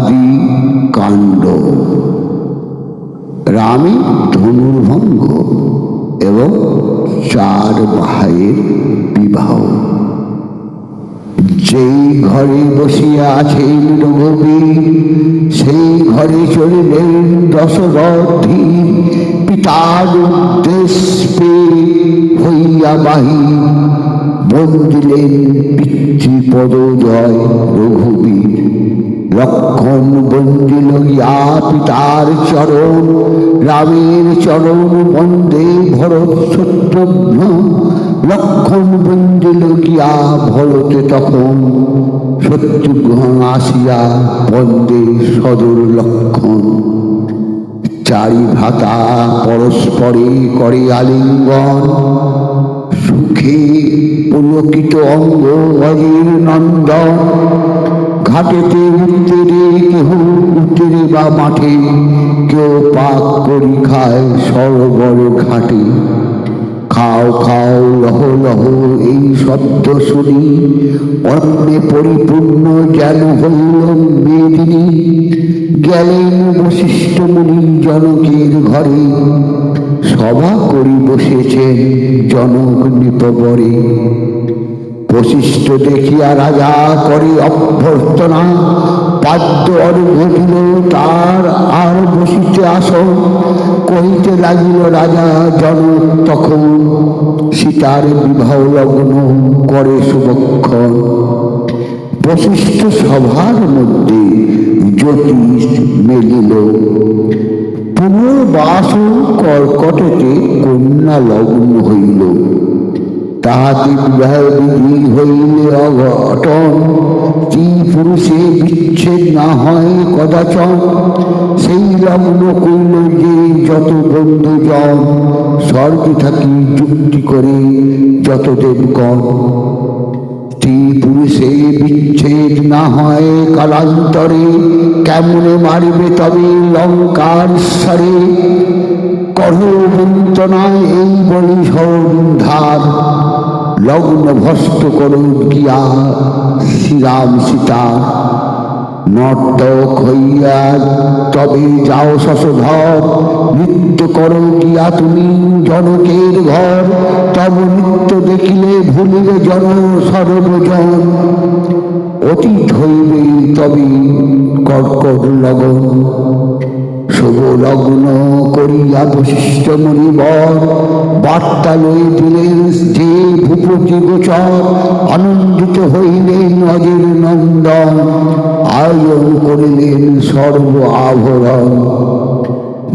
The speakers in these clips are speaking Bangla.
আদি কাণ্ড। রামে ধনুর্ভঙ্গ এবং চার ভাইয়ের বিবাহ। যেই ঘরে বসিয়া আছেন রঘুবীর সেই ঘরে চলিলেন দশরথী। পিতার উদ্দেশ পেয়ে হইয়া বাহি বন্দিলেন পিতৃপদ জয় রঘুবীর। লক্ষণ বন্দিল ইয়া পিতার চরণ, রামের চরণ বন্দে ভরত শত্রুঘ্ন লক্ষণ বন্দিল গিয়া ভরতে তখন শত্রুঘ্ন আসিয়া বন্দে সদর লক্ষণ চারি ভাতা পরস্পরে করে আলিঙ্গন। সুখে পুলকিত অঙ্গ নন্দন। ঘাটেতে উত্তরে কেহ উত্তরে বা মাঠে কেউ পাক করি খায় সরোবর ঘাটে। খাও খাও, লহ লহ, এই শব্দ শুনি অন্নে পরিপূর্ণ যেন হইল মেদিনী। গেলেন বশিষ্ঠ মুনি জনকের ঘরে, সভা করি বসেছেন জনক নিপবরে বশিষ্ঠ দেখিয়া রাজা করে অভ্যর্থনা পাদ্য ঘটিল তার আর বসিতে আসন, কহিতে লাগিল, রাজা জনক তখন সীতার বিবাহ লগ্ন করে শুভক্ষণ বশিষ্ঠ সভার মধ্যে জ্যোতিষ মেলিল। পুনর্বাস কর্কটেতে কন্যা লগ্ন হইল। তাহাতে হইলে অঘটন। স্ত্রী বিচ্ছেদ না হয় কদাচন। সেই লগ্ন কইল যে যত বন্ধুজন, স্বর্গে থাকি যুক্তি করে যত দেবগণ। স্ত্রী পুরুষে বিচ্ছেদ না হয় কালান্তরে, কেমনে মারিবে তবে লঙ্কার স্বরে? করবন্তনায় এই বলি সন্ধার লগ্ন ভস্ত করুন গিয়া, শ্রীরাম সীতা। নর্তক হইয়া তবে যাও শশধর, নৃত্য করো গিয়া তুমি জনকের ঘর। তব নৃত্য দেখিলে ভুলিবে জন সর্বজন। অতীত হইবে তবে কর্কট লগন। শুভ লগ্ন করিয়া বশিষ্ঠ মণিবর বার্তা লই দিলেন, যে ভূপতি গোচর, আনন্দিত হইলেন অজের নন্দন, আয়োজন করিলেন সর্ব আভরণ।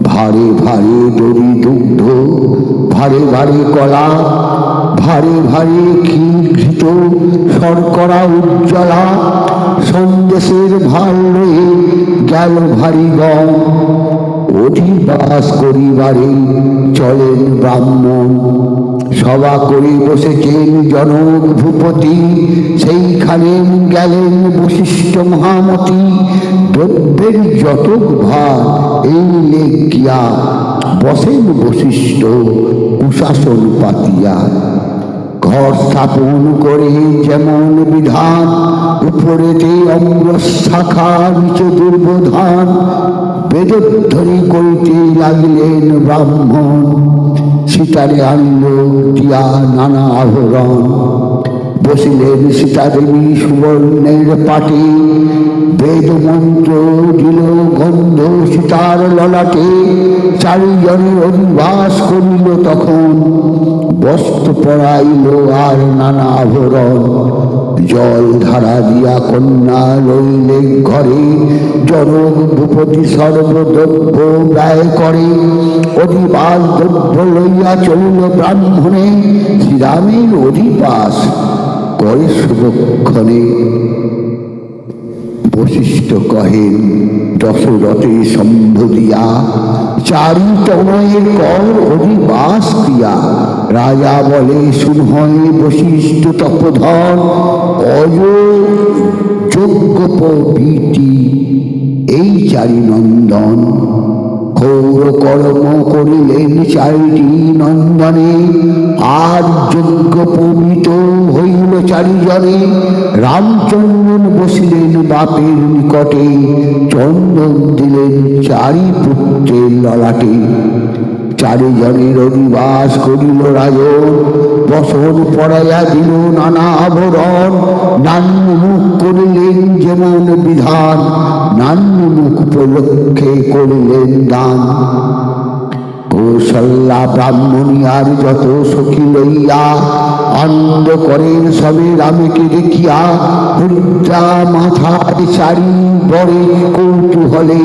ভারে ভারে দড়ি দুগ্ধ, ভারে ভারে কলা, ভারে ভারে ক্ষীর ঘৃত শর্করা উজ্জ্বলা, সন্দেশের ভালো রয়ে গেল ভারী গম। অধিবাস করিবারে চলেন ব্রাহ্মণ। সভা করে বসেছেন জনক ভূপতি, সেইখানে গেলেন বশিষ্ঠ মহামতি। দ্রব্যের যতক ভার, এই লেখিয়া বসেন বশিষ্ঠ, কুশাসন পাতিয়া। স্থাপন করে যেমন বিধান। উপরেতে অম্র শাখা নিচে দুর্বোধান। বেদধ্বনি করিতে লাগিলেন ব্রাহ্মণ। সীতারে আনল দিয়া নানা আভরণ বসিলেন সীতাদেবী সুবর্ণের পাটে। বেদ মন্ত্র দিল গন্ধ সীতার ললাটে। চারিজনের অধিবাস করিল তখন। বস্ত্র পরাইল আর নানা আভরণ। জল ধারা দিয়া কন্যা লইলে ঘরে। জনক ভূপতি সর্বদ্রব্য ব্যয় করে। অধিবাস দ্রব্য লইয়া চলিল ব্রাহ্মণে। শ্রীরামের অধিবাস। করে শুভক্ষণে বশিষ্ঠ কহেন, দশরথে সম্বোধিয়া চারি তনয়ের কর অধিবাস ক্রিয়া রাজা বলে শুনয় বশিষ্ঠ তপধন অজ যোগ্যপীতি এই চারি নন্দন। ঘোর কর্ম করিলেন চারিটি নন্দনে, আর যোগ্য চারিজনে রামচন্দ্রন বসিলেন বাপের নিকটে, চন্দন দিলেন চারি পুত্রের ললাটে। চারিজনের অধিবাস করিল রাজন, বসন পড়াইয়া দিল নানা আবরণ। নান্য মুখ করিলেন যেমন বিধান নান্য মুখ উপলক্ষে করিলেন দান। কৌশল্যা ব্রাহ্মণী আর যত সখী লইয়া আনন্দ করেন সবে রামেকে দেখিয়া। হরিদ্রা মাথা চারি বড়ে কৌতূহলে।